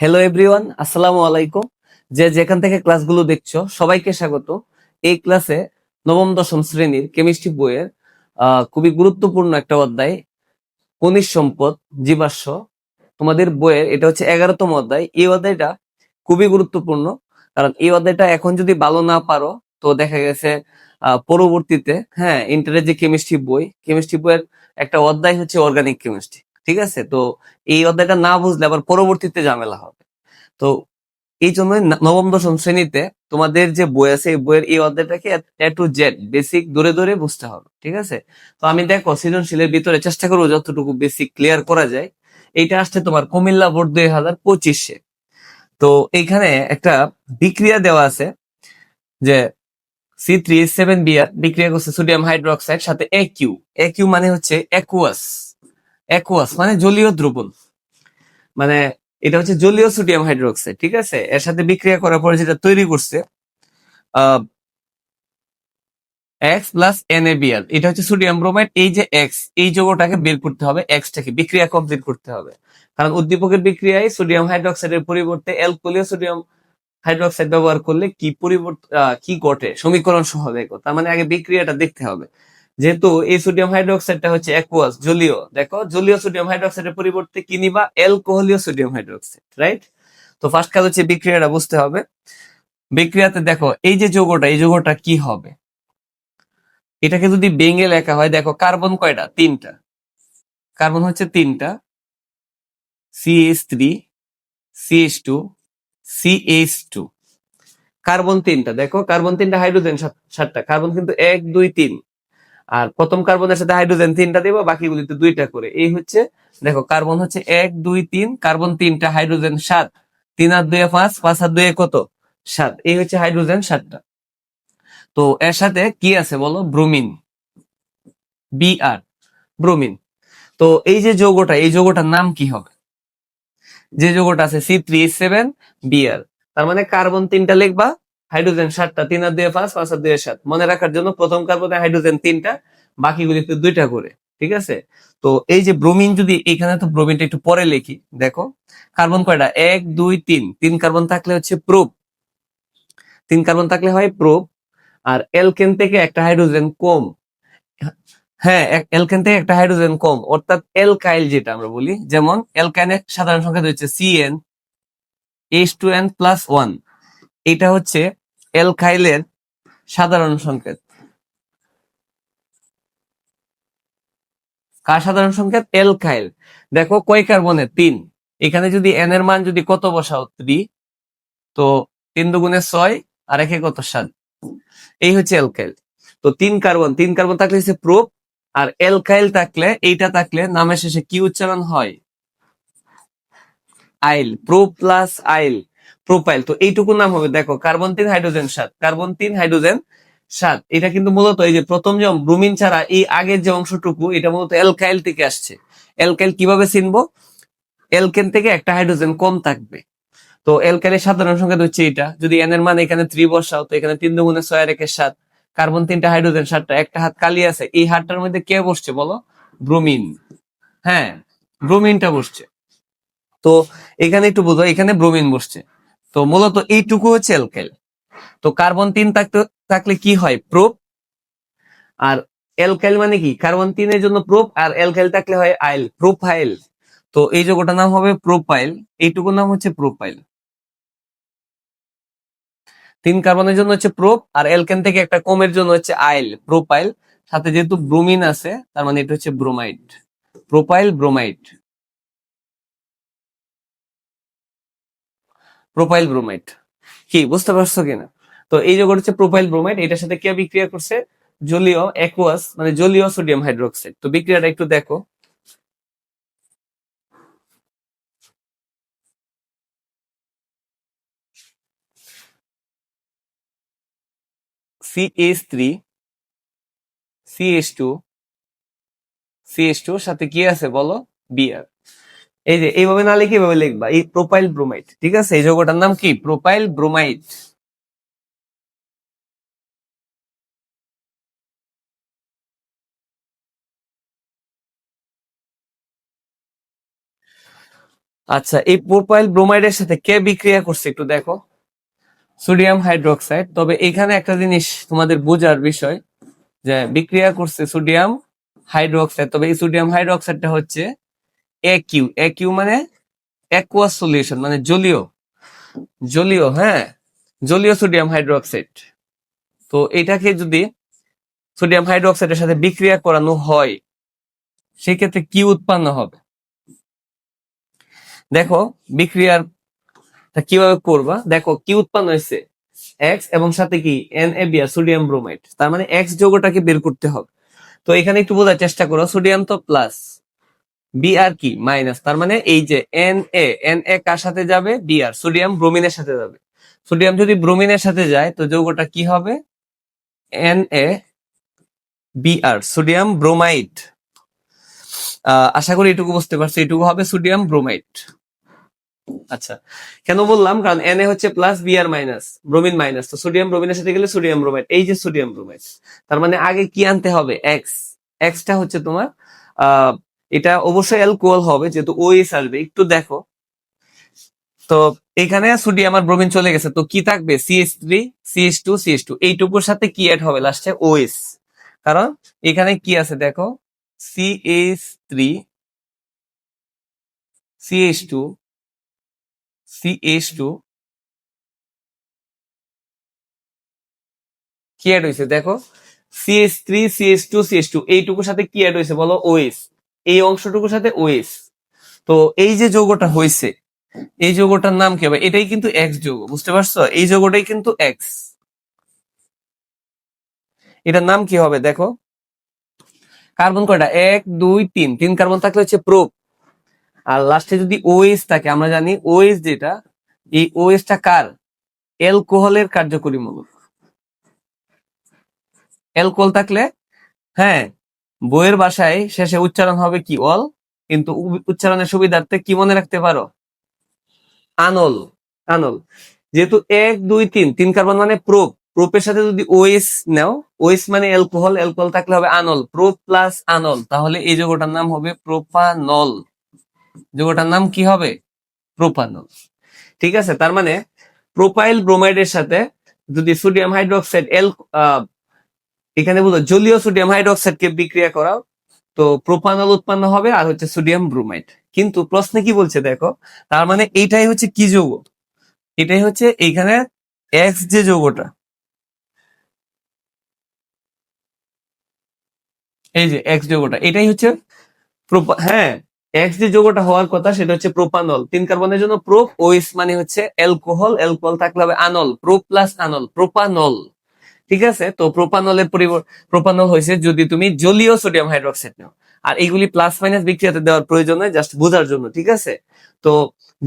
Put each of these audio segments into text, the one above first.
Hello everyone আসসালামু আলাইকুম যে যেখান থেকে ক্লাসগুলো দেখছ, সবাইকে স্বাগত। এই ক্লাসে নবম, দশম শ্রেণির কেমিস্ট্রি বইয়ের খুবই গুরুত্বপূর্ণ একটা অধ্যায়, খনিজ সম্পদ, জীবাশ্ম। তোমাদের বইয়ের, এটা হচ্ছে এগারোতম অধ্যায়। এই অধ্যায়টা খুবই গুরুত্বপূর্ণ, কারণ এই অধ্যায়টা এখন যদি ভালো না পারো, তো দেখা গেছে পরবর্তীতে হ্যাঁ ইন্টারের যে কেমিস্ট্রি বই কেমিস্ট্রি বইয়ের একটা অধ্যায় হচ্ছে অর্গানিক কেমিস্ট্রি ঠিক আছে? তো এই অধ্যায়টা না বুঝলে আবার পরবর্তীতে ঝামেলা হবে। তো এই জন্য নবম, দশম শ্রেণীতে তোমাদের যে বই আছে, এই বইয়ের এই অধ্যায়টাকে এ টু জেড, বেসিক ধরে ধরে বুঝতে হবে, ঠিক আছে? তো আমি দেখো সৃজনশীলের ভিতরে চেষ্টা করব যতটুকু বেসিক ক্লিয়ার করা যায়। এইটা আসছে তোমার কুমিল্লা বোর্ড দুই হাজার পঁচিশে। তো এইখানে একটা বিক্রিয়া দেওয়া আছে যে সি থ্রি সেভেন বিয়ার বিক্রিয়া করছে সোডিয়াম হাইড্রোক্সাইড সাথে এ কিউ। এ কিউ মানে হচ্ছে অ্যাকুয়াস অ্যাকুয়াস মানে জলীয় দ্রবণ। মানে এটা হচ্ছে জলীয় সোডিয়াম হাইড্রোক্সাইড ঠিক আছে? এর সাথে বিক্রিয়া করার পরে যেটা তৈরি করছে এক্স প্লাস এনএবিআর এটা হচ্ছে সোডিয়াম ব্রোমাইড এই যে এক্স এই যৌগটাকে বের করতে হবে এক্সটাকে বিক্রিয়া কমপ্লিট করতে হবে। কারণ উদ্দীপকের বিক্রিয়ায় সোডিয়াম হাইড্রোক্সাইডের পরিবর্তে অ্যালকোহলীয় সোডিয়াম হাইড্রোক্সাইড ব্যবহার করলে কি পরিবর্তন কি ঘটে? সমীকরণ সহজে তার মানে আগে বিক্রিয়াটা দেখতে হবে। যেহেতু এই সোডিয়াম হাইড্রোক্সাইডটা হচ্ছে অ্যাকুয়াস জলীয়। দেখো, জলীয় সোডিয়াম হাইড্রোক্সাইডের পরিবর্তে কি নিবা? অ্যালকোহলীয় সোডিয়াম হাইড্রোক্সাইড রাইট তো ফার্স্ট কাজ হচ্ছে বিক্রিয়াটা বুঝতে হবে। বিক্রিয়াতে দেখো, এই যে যৌগটা, এই যৌগটা কি হবে? এটাকে যদি বেঙ্গে লেখা হয়, দেখো কার্বন কয়টা? তিনটা। কার্বন হচ্ছে তিনটা। CS three CS two CS two carbon তিনটা। দেখো কার্বন তিনটা হাইড্রোজেন সাতটা। কার্বন কিন্তু এক, দুই, তিন। আর প্রথম কার্বনের সাথে হাইড্রোজেন তিনটা দেবো বাকিগুলিতে দুইটা করে। এই হচ্ছে, দেখো, কার্বন হচ্ছে এক, দুই, তিন, কার্বন তিনটা, হাইড্রোজেন সাত, তিন আর দুয়ে পাঁচ পাঁচ আর দুয়ে কত? সাত। এই হচ্ছে হাইড্রোজেন সাতটা। তো এর সাথে কি আছে বলো? ব্রোমিন। B R bromine. তো এই যে যৌগটা, এই যৌগটার নাম কি হবে? যে যৌগটা আছে সি থ্রি সেভেন বিআর। তার মানে কার্বন তিনটা লিখবা হাইড্রোজেন সাতটা তিন আর দুয়ে পাঁচ পাঁচ আর দুয়ে সাত। মনে রাখার জন্য প্রথম কার্বনে হাইড্রোজেন তিনটা বাকিগুলিতে দুইটা করে, ঠিক আছে? তো এই যে ব্রোমিন যদি এখানে, তো ব্রোমিনটা একটু পরে লিখি, দেখো। কার্বন কয়টা? এক, দুই, তিন। তিন কার্বন থাকলে হচ্ছে প্রোপ তিন কার্বন থাকলে হয় প্রোপ আর এলকেন থেকে একটা হাইড্রোজেন কম। হ্যাঁ এলকেন থেকে একটা হাইড্রোজেন কম। অর্থাৎ এলকাইল যেটা আমরা বলি, যেমন এলকাইনের সাধারণ সংখ্যা হচ্ছে C N H two N plus one এটা হচ্ছে এলকাইলের সাধারণ সংকেত। কার সাধারণ সংকেত? এলকাইল দেখো, কয় কার্বনের? তিন। এখানে যদি এন এর মান যদি কত বসাও? থ্রি তো তিন দুগুণে ছয় আর একে কত? সাত। এই হচ্ছে এলকাইল তো তিন কার্বন। তিন কার্বন থাকলে হচ্ছে প্রোপ আর এলকাইল থাকলে, এইটা থাকলে নামের শেষে কি উচ্চারণ হয়? আইল। প্রো প্লাস আইল। প্রোপাইল তো এইটুকু নাম হবে। দেখো কার্বন তিন হাইড্রোজেন সাত। কার্বন তিন হাইড্রোজেন সাত। এটা কিন্তু মূলত এই যে প্রথম যে ব্রুমিন ছাড়া এই আগের যে অংশটুকু, এটা মূলত এলকাইল থেকে আসছে। এলকাইল কীভাবে চিনবো এলকেন থেকে একটা হাইড্রোজেন কম থাকবে। তো এলকাইলের সাধারণ সংখ্যা হচ্ছে এটা যদি এন এর মান এখানে থ্রি বসাও, তো এখানে তিন দুগুণে ছয় রেখে সাত। কার্বন তিনটা হাইড্রোজেন সাতটা, একটা হাত কালি আছে। এই হাতটার মধ্যে কে বসছে বলো? ব্রোমিন হ্যাঁ ব্রোমিনটা বসছে। তো এখানে একটু বোঝো, এখানে ব্রোমিন বসছে। তো মূলত এইটুকু হচ্ছে অ্যালকাইল তো কার্বন তিন থাকতে, থাকলে কি হয়? প্রোপ আর অ্যালকাইল মানে কি? কার্বন তিনের জন্য প্রোপ আর অ্যালকাইল থাকলে হয় আইল প্রোফাইল তো এই যোগটার নাম হবে প্রোপাইল এইটুকু নাম হচ্ছে প্রোপাইল তিন কার্বনের জন্য হচ্ছে প্রোপ আর এলকেন থেকে একটা কমের জন্য হচ্ছে আইল প্রোপাইল সাথে যেহেতু ব্রোমিন আছে, তার মানে এটা হচ্ছে bromide propyl bromide propyl bromide কি, বুঝতে পারছ কিনা? তো এই যোগটা হচ্ছে প্রোপাইল ব্রোমাইড এটার সাথে কে বিক্রিয়া করছে? জলীয় অ্যাকুয়াস মানে জলীয় সোডিয়াম হাইড্রোক্সাইড তো বিক্রিয়াটা একটু দেখো। CS three CS two CS two সাথে কি আছে বলো? বিআর এই যে, এইভাবে না লিখে এইভাবে লিখবা। এই প্রোপাইল ব্রোমাইড, ঠিক আছে? এই যৌগটার নাম কি? Propyl bromide. আচ্ছা এই প্রোপাইল ব্রোমাইডের সাথে কে বিক্রিয়া করছে একটু দেখো। Sodium hydroxide. তবে এখানে একটা জিনিস তোমাদের বোঝার বিষয় যে বিক্রিয়া করছে সোডিয়াম হাইড্রোক্সাইড। তবে এই সোডিয়াম হাইড্রোক্সাইডটা হচ্ছে একিউ একিউ মানে অ্যাকুয়াস সলিউশন মানে জলীয় জলীয় হ্যাঁ জলীয় সোডিয়াম হাইড্রোক্সাইড তো এটাকে যদি সোডিয়াম হাইড্রোক্সাইডের সাথে বিক্রিয়া করানো হয়, সেক্ষেত্রে কি উৎপন্ন হবে? দেখো, বিক্রিয়ার কীভাবে করবা? দেখো, কি উৎপন্ন হয়েছে? এক্স এবং সাথে কি? N A B sodium bromide তার মানে এক্স যৌগটাকে বের করতে হবে। তো এখানে একটু বোঝার চেষ্টা করো সোডিয়াম তো প্লাস বি আর কি? মাইনাস তার মানে এই যে এন এ এন এ কার সাথে যাবে? B R. সোডিয়াম ব্রোমিনের সাথে যাবে। সোডিয়াম যদি ব্রোমিনের সাথে যায়, তো যৌগটা কি হবে? N A B R sodium bromide আশা করি এটুকু বুঝতে পারছ। এটুকু হবে সোডিয়াম ব্রোমাইড আচ্ছা। কেন বললাম? কারণ এন এ হচ্ছে plus B R minus bromine minus তো সোডিয়াম ব্রোমিনের সাথে গেলে সোডিয়াম ব্রোমাইড এই যে সোডিয়াম ব্রোমাইড তার মানে আগে কি আনতে হবে? এক্স এক্সটা হচ্ছে তোমার এটা অবশ্যই অ্যালকোহল হবে, যেহেতু ওএস আসবে। একটু দেখো। তো এখানে সোডিয়াম আর ব্রোমিন চলে গেছে। তো কি থাকবে? CS three CS two CS two এইটুকুর সাথে কি অ্যাড হবে? লাস্টে ওএস কারণ এখানে কি আছে দেখো? CS three CS two CS two কি অ্যাড হয়েছে? দেখো। CS three CS two CS two এইটুকুর সাথে কি অ্যাড হয়েছে? বলো ওএস এই অংশটুকুর সাথে ওএস তো এই যে যৌগটা হয়েছে, এই যৌগটার নাম কি? হবে এটাই কিন্তু এক্স যৌগ, বুঝতে পারছ? এই যৌগটাই কিন্তু এক্স এটার নাম কি হবে দেখো? কার্বন কয়টা? এক, দুই, তিন। তিন কার্বন থাকলে হচ্ছে প্রোপ আর লাস্টে যদি ওএস থাকে, আমরা জানি ওএস যেটা, এই ওএসটা কার? অ্যালকোহলের কার্যকরী মূলক অ্যালকোহল থাকলে হ্যাঁ বইয়ের বাসায় শেষে উচ্চারণ হবে কি, অল? কিন্তু উচ্চারণের সুবিধার্থে কি মনে রাখতে পারো? আনল আনল। যেহেতু এক, দুই, তিন তিন কার্বন মানে প্রোপ প্রোপের সাথে যদি ওএস নাও ওএস মানে অ্যালকোহল অ্যালকোহল থাকলে হবে আনল। প্রোপ প্লাস আনল। তাহলে এই যৌগটার নাম হবে প্রোপানল। যৌগটার নাম কি হবে? প্রোপানল। ঠিক আছে? তার মানে প্রোপাইল ব্রোমাইডের সাথে যদি সোডিয়াম হাইড্রোক্সাইড এখানে বলো জলীয় সোডিয়াম হাইড্রোক্সাইড কে বিক্রিয়া করাও। তো প্রোপানল উৎপন্ন হবে আর হচ্ছে সোডিয়াম ব্রোমাইড। কিন্তু প্রশ্নে কি বলছে দেখো, তার মানে এইটাই হচ্ছে কি যৌগ? এটাই হচ্ছে এইখানে এক্স যে যৌগটা, এই যে এক্স যৌগটা, এটাই হচ্ছে হ্যাঁ এক্স যে যৌগটা হওয়ার কথা সেটা হচ্ছে প্রোপানল। তিন কার্বনের জন্য প্রোপ ওএস মানে হচ্ছে অ্যালকোহল অ্যালকোহল থাকলে হবে আনল, প্রো প্লাস আনল, প্রোপানল। ঠিক আছে? তো প্রোপানলের পরিবর্তে প্রোপানল হয়েছে যদি তুমি জলীয় সোডিয়াম হাইড্রোক্সাইড নাও। আর এইগুলি প্লাস মাইনাস বিক্রিয়াতে দেওয়ার প্রয়োজন নয় জাস্ট বোঝার জন্য, ঠিক আছে? তো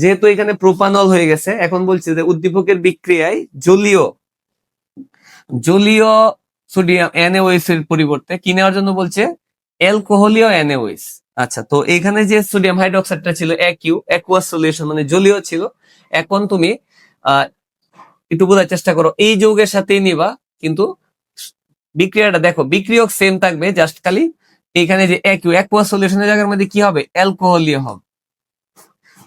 যেহেতু এখানে প্রোপানল হয়ে গেছে, এখন বলছে যে উদ্দীপকের বিক্রিয়ায় জলীয় জলীয় সোডিয়াম এনএওএস এর পরিবর্তে কি নেওয়ার জন্য বলছে? অ্যালকোহলীয় এনএওএস আচ্ছা তো এখানে যে সোডিয়াম হাইড্রোক্সাইডটা ছিল একইউ অ্যাকুয়াস সলিউশন মানে জলীয় ছিল, এখন তুমি একটু বোঝার চেষ্টা করো, এই যৌগের সাথেই নিবা কিন্তু বিক্রিয়াটা দেখো, বিক্রিয়ক সেম থাকবে জাস্ট খালি এখানে যে একইউ অ্যাকুয়াস সলিউশনের জায়গার মধ্যে কি হবে? অ্যালকোহলীয় হবে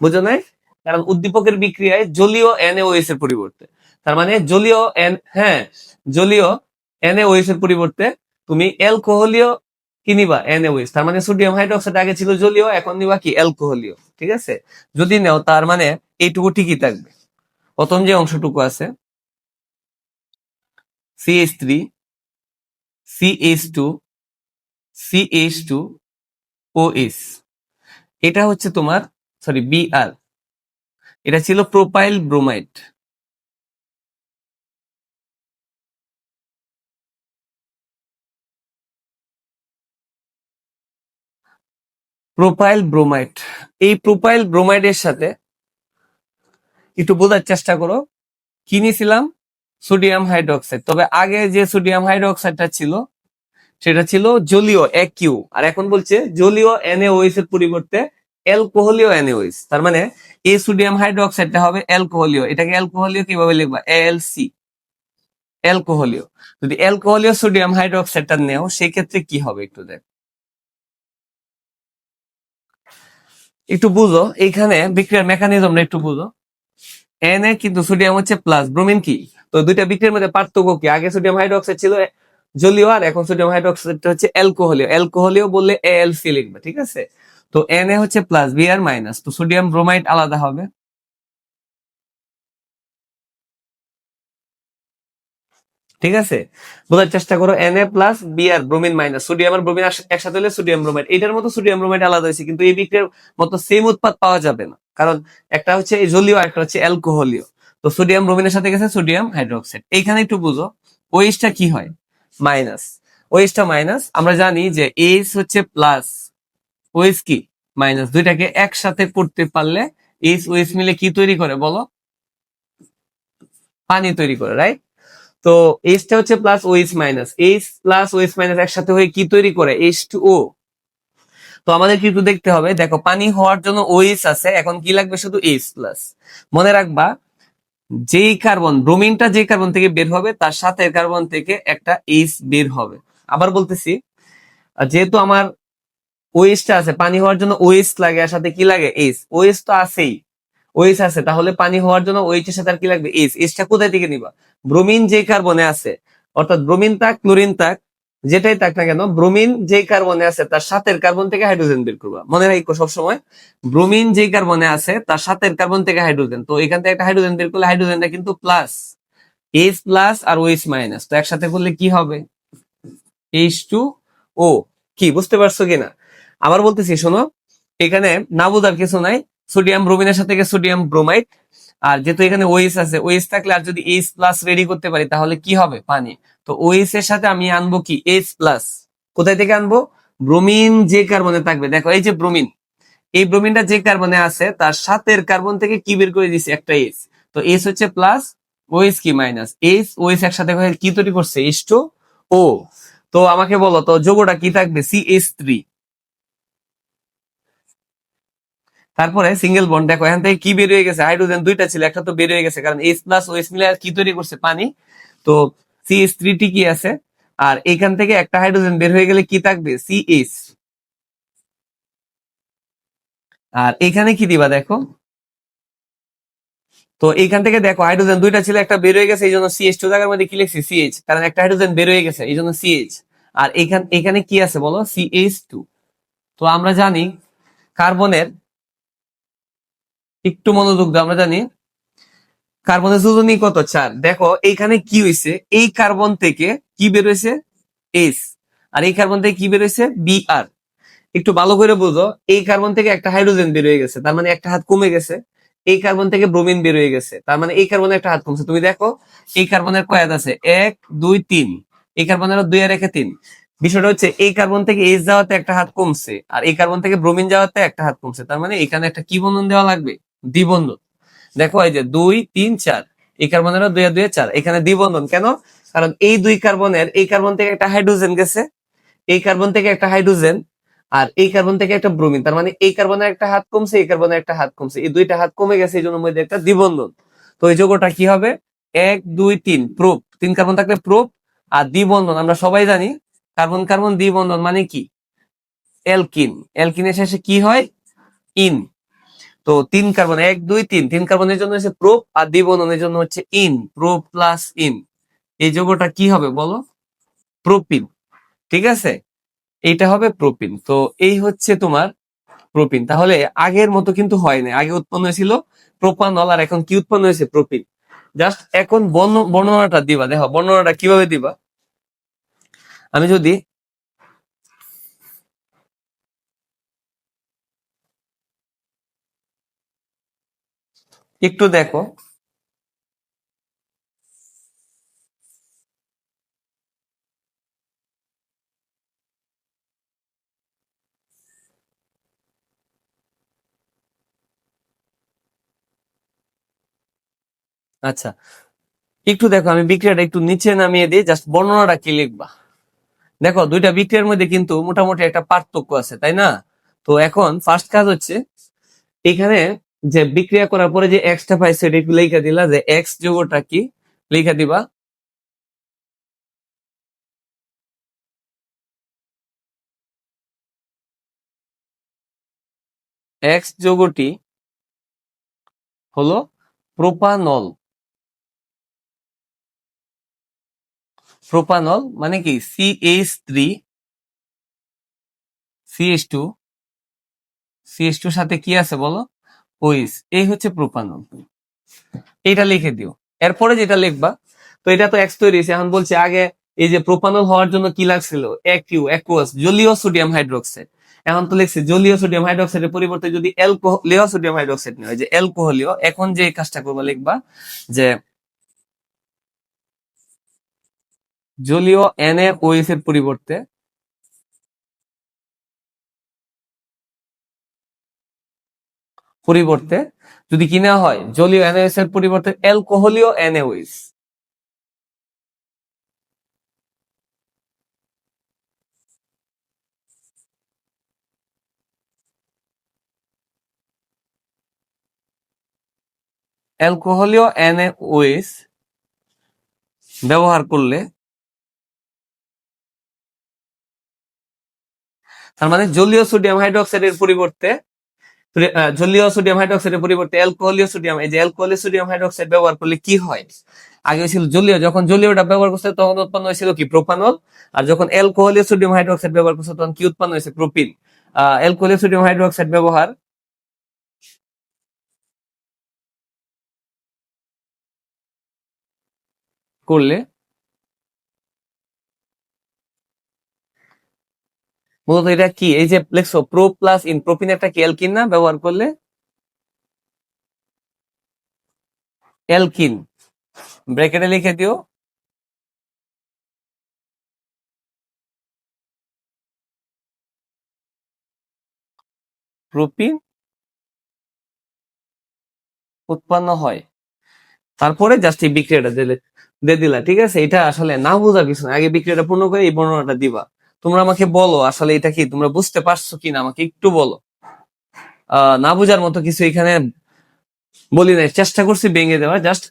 বুঝো নাই? কারণ উদ্দীপকের বিক্রিয়ায় জলীয় এনএওএস এর পরিবর্তে। তার মানে জলীয় এন হ্যাঁ জলীয় এনএওএস এর পরিবর্তে তুমি অ্যালকোহলীয় কি নিবা? এনএওএস তার মানে সোডিয়াম হাইড্রোক্সাইড আগে ছিল জলীয়, এখন নিবা কি? অ্যালকোহলীয়। ঠিক আছে? যদি নেও, তার মানে এইটুকু ঠিকই থাকবে। প্রথম যে অংশটুকু আছে CH three CH two CH two OS এটা হচ্ছে তোমার সরি বিআর এটা ছিল প্রোপাইল ব্রোমাইড। Propyl bromide. এই প্রোপাইল ব্রোমাইডের সাথে একটু বোঝার চেষ্টা করো। কি নিয়েছিলাম? Sodium hydroxide. তবে আগে যে সোডিয়াম হাইড্রোক্সাইডটা ছিল, সেটা ছিল জলীয় একইউ আর এখন বলছে জলীয় এনএওএস এর পরিবর্তে অ্যালকোহলীয় এনএওএস তার মানে এই সোডিয়াম হাইড্রোক্সাইডটা হবে অ্যালকোহলীয়। এটাকে অ্যালকোহলীয় কীভাবে লিখবা? এএলসি অ্যালকোহলীয়। যদি অ্যালকোহলীয় সোডিয়াম হাইড্রোক্সাইডটা নেও, সেক্ষেত্রে কি হবে একটু দেখ। একটু বুঝো। এইখানে বিক্রিয়ার মেকানিজমটা একটু বুঝো। এন এ কিন্তু সোডিয়াম হচ্ছে প্লাস ব্রোমিন কি? তো দুইটা বিক্রিয়ার মধ্যে পার্থক্য কি? আগে সোডিয়াম হাইড্রোক্সাইড ছিল, জলীয় আর এখন সোডিয়াম হাইড্রোক্সাইড হচ্ছে অ্যালকোহলীয়। অ্যালকোহলীয় বললে এল সি লিখবে ঠিক আছে? তো এন এ হচ্ছে প্লাস বি আর মাইনাস তো সোডিয়াম ব্রোমাইড আলাদা হবে। ঠিক আছে? বোঝার চেষ্টা করো N A plus B R bromine minus sodium R bromine একসাথে হলে সোডিয়াম ব্রোমাইড এটার মতো সোডিয়াম ব্রোমাইড আলাদা হয়েছে, কিন্তু এই বিক্রিয়ার মতো সেম উৎপাদ পাওয়া যাবে না। কারণ একটা হচ্ছে এই জলীয় আর একটা হচ্ছে অ্যালকোহলীয়। তো সোডিয়াম ব্রোমিনের সাথে গেছে সোডিয়াম হাইড্রোক্সাইড এইখানে একটু বুঝো ওইসটা কি হয়? মাইনাস ওইসটা মাইনাস আমরা জানি যে এইচ হচ্ছে প্লাস ওইস কি? মাইনাস দুইটাকে একসাথে করতে পারলে এইচ ওইস মিলে কি তৈরি করে বলো? পানি তৈরি করে রাইট তো এইচটা হচ্ছে plus OS minus H plus OS minus একসাথে হয়ে কি তৈরি করে? এইচ টু ও তো আমাদের কিন্তু দেখতে হবে। দেখো, পানি হওয়ার জন্য ওইস আছে। এখন কি লাগবে? শুধু এইচ প্লাস মনে রাখবা যেই কার্বন, ব্রোমিনটা যে কার্বন থেকে বের হবে, তার সাথে কার্বন থেকে একটা এইচ বের হবে। আবার বলতেছি, যেহেতু আমার ওয়েসটা আছে, পানি হওয়ার জন্য ওয়েস লাগে, আর সাথে কি লাগে এইচ ওয়েস তো আছেই। ওয়েস আছে, তাহলে পানি হওয়ার জন্য ওয়েচের সাথে আর কি লাগবে এইচ এইচটা কোথায় থেকে নিবা? ব্রোমিন যে কার্বনে আছে, অর্থাৎ ব্রোমিন তাক ক্লোরিন তাক যেটাই থাক না কেন ব্রোমিন যে কার্বনে আছে, তার সাথের কার্বন থেকে হাইড্রোজেন বের করবা। মনে রাখো সবসময় ব্রোমিন যে কার্বনে আছে, তার সাথের কার্বন থেকে হাইড্রোজেন তো এখান থেকে একটা হাইড্রোজেন বের করলে হাইড্রোজেনটা কিন্তু প্লাস এইচ প্লাস আর ওএইচ মাইনাস তো একসাথে করলে কি হবে? এইচ টু ও কি, বুঝতে পারছ কিনা? আবার বলতেছি, শোনো, এখানে না বোঝার কিছু নাই। সোডিয়াম ব্রোমিনের সাথে সোডিয়াম ব্রোমাইড আর যেহেতু এখানে ওএইচ আছে ওএইচ থাকলে আর যদি এইচ প্লাস রেডি করতে পারি, তাহলে কি হবে? পানি। তো ওএইচ এর সাথে আমি আনব কি? এইচ প্লাস কোথায় থেকে আনব? ব্রোমিন যে কার্বনে থাকবে। দেখো, এই যে ব্রোমিন এই ব্রোমিনটা যে কার্বনে আছে, তার সাথের কার্বন থেকে কি বের করে দিছি? একটা এইচ তো এইচ হচ্ছে প্লাস ওএইচ কি? মাইনাস এইচ ওএইচ একসাথে কি তৈরি করছে? এইচ টু ও তো আমাকে বলো, তো যোগটা কি থাকবে? সি এইচ থ্রি তারপরে সিঙ্গেল বন্ড দেখো, এখান থেকে কি বের হয়ে গেছে? হাইড্রোজেন দুইটা ছিল, একটা তো বের হয়ে গেছে, কারণ এইচ প্লাস ওএস মিলে কি তৈরি করছে? পানি। তো সিএস থ্রিটি কি আছে? আর এখান থেকে একটা হাইড্রোজেন বের হয়ে গেলে কি থাকবে? সিএস আর এখানে কি দিবা, দেখো? তো এখান থেকে দেখো হাইড্রোজেন দুইটা ছিল, একটা বের হয়ে গেছে, এই জন্য সিএইচ টু জায়গার মধ্যে কি লিখছি? সিএইচ কারণ একটা হাইড্রোজেন বের হয়ে গেছে, এই জন্য সিএইচ আর এখান, এখানে কি আছে বলো? সিএইচ টু তো আমরা জানি কার্বনের একটু মনোযোগ দাও, আমরা জানি। কার্বনের যোজনী কত, চার? দেখো, এইখানে কি হয়েছে এই কার্বন থেকে কি বের হয়েছে এস আর এই কার্বন থেকে কি বের হয়েছে বি আর একটু ভালো করে বুঝো, এই কার্বন থেকে একটা হাইড্রোজেন বের হয়ে গেছে, তার মানে একটা হাত কমে গেছে। এই কার্বন থেকে ব্রোমিন বের হয়ে গেছে, তার মানে এই কার্বনের একটা হাত কমছে। তুমি দেখো, এই কার্বনের কয়াত আছে, এক, দুই, তিন। এই কার্বনের দুই আর একে তিন। বিষয়টা হচ্ছে, এই কার্বন থেকে এস যাওয়াতে একটা হাত কমছে, আর এই কার্বন থেকে ব্রোমিন যাওয়াতে একটা হাত কমছে, তার মানে এখানে একটা কি বন্ধন দেওয়া লাগবে? দ্বিবন্ধন। দেখো এই যে দুই, তিন, চার। এই কার্বনের দুই দুই চার। এখানে দ্বিবন্ধন কেন? কারণ এই দুই কার্বনের, এই কার্বন থেকে একটা হাইড্রোজেন গেছে, এই কার্বন থেকে একটা হাইড্রোজেন, আর এই কার্বন থেকে একটা ব্রোমিন। তার মানে এই কার্বনের একটা হাত কমছে, এই কার্বনের একটা হাত কমছে। এই দুইটা হাত কমে গেছে, এই জন্য মধ্যে একটা দ্বিবন্ধন। তো এই যোগটা কি হবে? এক, দুই, তিন, প্রোপ। তিন কার্বন থাকলে প্রোপ আর দ্বিবন্ধন। আমরা সবাই জানি কার্বন কার্বন, দ্বিবন্ধন মানে কি? অ্যালকিন। অ্যালকিনের শেষে কি হয়? ইন। তো তিন কার্বন, এক, দুই, তিন। তিন কার্বনের জন্য হচ্ছে প্রোপ আর দ্বিবন্ধনের জন্য হচ্ছে ইন। Pro plus in. এই যোগটা কি হবে বলো? প্রোপিন। ঠিক আছে? এইটা হবে প্রোপিন। তো এই হচ্ছে তোমার প্রোপিন। তাহলে আগের মতো কিন্তু হয় না আগে উৎপন্ন হয়েছিল প্রোপানল আর এখন কি উৎপন্ন হয়েছে? প্রোপিন। জাস্ট এখন বর্ণ- বর্ণনাটা দিবা। দেখো, বর্ণনাটা কীভাবে দিবা? আমি যদি একটু দেখো। আচ্ছা একটু দেখো, আমি বিক্রিয়াটা একটু নিচে নামিয়ে দিই জাস্ট বর্ণনাটা কি লিখবা? দেখো, দুইটা বিক্রিয়ার মধ্যে কিন্তু মোটামুটি একটা পার্থক্য আছে, তাই না? তো এখন ফার্স্ট কাজ হচ্ছে, এখানে যে বিক্রিয়া করার পরে যে এক্সটা পাইছে, এটা একটু লেখা দিলা যে এক্স যোগটা কি? লেখা দিবা। এক্স যৌগটি হলো প্রোপানল। প্রোপানল মানে কি? CH three CH two CH টুর সাথে কি আছে বলো? ওইস এই হচ্ছে প্রোপানল এইটা লিখে দিও। এরপরে যেটা লিখবা, তো এটা তো এক্স তৈরি এখন বলছে আগে এই যে প্রোপানল হওয়ার জন্য কি লাগছিল? অ্যাকিউ অ্যাকুয়াস জলীয় সোডিয়াম হাইড্রোক্সাইড এখন তো লিখছে জলীয় সোডিয়াম হাইড্রোক্সাইডের পরিবর্তে যদি অ্যালকোহলীয় সোডিয়াম হাইড্রোক্সাইড নেওয়া হয়, যে অ্যালকোহলীয় এখন যে কাজটা করব লিখবা যে জলীয় NaOH এর পরিবর্তে পরিবর্তে যদি কি নেওয়া হয়, জলীয় NaOH এর পরিবর্তে অ্যালকোহলীয় NaOH অ্যালকোহলীয় NaOH ব্যবহার করলে তার মানে জলীয় সোডিয়াম হাইড্রোক্সাইডের পরিবর্তে জলীয় সোডিয়াম হাইড্রোক্সাইডের পরিবর্তে অ্যালকোহলীয় সোডিয়াম, এই যে অ্যালকোহলীয় সোডিয়াম হাইড্রোক্সাইড ব্যবহার করলে কি হয়? আগে ছিল জলীয়, যখন জলীয়টা ব্যবহার করছে তখন উৎপন্ন হয়েছিল কি? প্রোপানল। আর যখন অ্যালকোহলীয় সোডিয়াম হাইড্রোক্সাইড ব্যবহার করছে তখন কি উৎপন্ন হয়েছে? প্রোপিন। অ্যালকোহলীয় সোডিয়াম হাইড্রোক্সাইড ব্যবহার করলে মূলত এটা কি? এই যে লেখছো প্রো প্লাস ইন প্রোপিন একটা কি অ্যালকিন না ব্যবহার করলে? অ্যালকিন ব্র্যাকেটে লিখে দিও। প্রোপিন উৎপন্ন হয়। তারপরে জাস্ট এই বিক্রিয়াটা দিলে দিয়ে দিলা, ঠিক আছে? এটা আসলে না বোঝা কিছু না। আগে বিক্রিয়াটা পূর্ণ করে এই বর্ণনাটা দিবা। তোমরা আমাকে বলো, আসলে এটা কি? তোমরা বুঝতে পারছ কিনা আমাকে একটু বলো। না বোঝার মতো কিছু এখানে বলি নাই। চেষ্টা করছি ভেঙে দেওয়ার। জাস্ট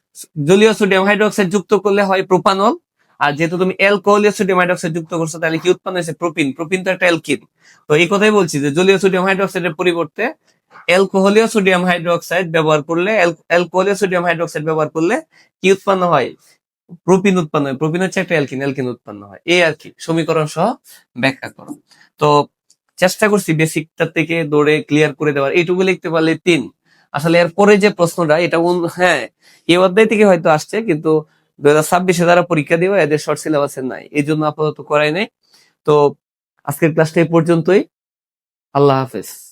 জলীয় সোডিয়াম হাইড্রোক্সাইড যুক্ত করলে হয় প্রোপানল। আর যেহেতু তুমি অ্যালকোহলীয় সোডিয়াম হাইড্রোক্সাইড যুক্ত করছ, তাহলে কি উৎপন্ন হয়েছে? প্রোপিন। প্রোপিন তো একটা অ্যালকিন। তো এই কথাই বলছি যে, জলীয় সোডিয়াম হাইড্রোক্সাইডের পরিবর্তে অ্যালকোহলীয় সোডিয়াম হাইড্রোক্সাইড ব্যবহার করলে অ্যালকোহলীয় সোডিয়াম হাইড্রোক্সাইড ব্যবহার করলে কি উৎপন্ন হয়? প্রোপিন উৎপন্ন হয়। প্রোপিন হচ্ছে একটা অ্যালকিন অ্যালকিন উৎপন্ন হয়। এই আর কি, সমীকরণ সহ ব্যাখ্যা করো। তো চেষ্টা করছি বেসিকটা থেকে দৌড়ে ক্লিয়ার করে দেওয়ার। এইটুকু লিখতে পারলে তিন। আসলে এর পরে যে প্রশ্নটা, এটা হ্যাঁ এই অধ্যায় থেকে হয়তো আসছে, কিন্তু দুই হাজার ছাব্বিশে যারা পরীক্ষা দিবে, এদের শর্ট সিলেবাসের নাই। এই জন্য আপাতত করাই নাই। তো আজকের ক্লাসটা এই পর্যন্তই। আল্লাহ হাফেজ।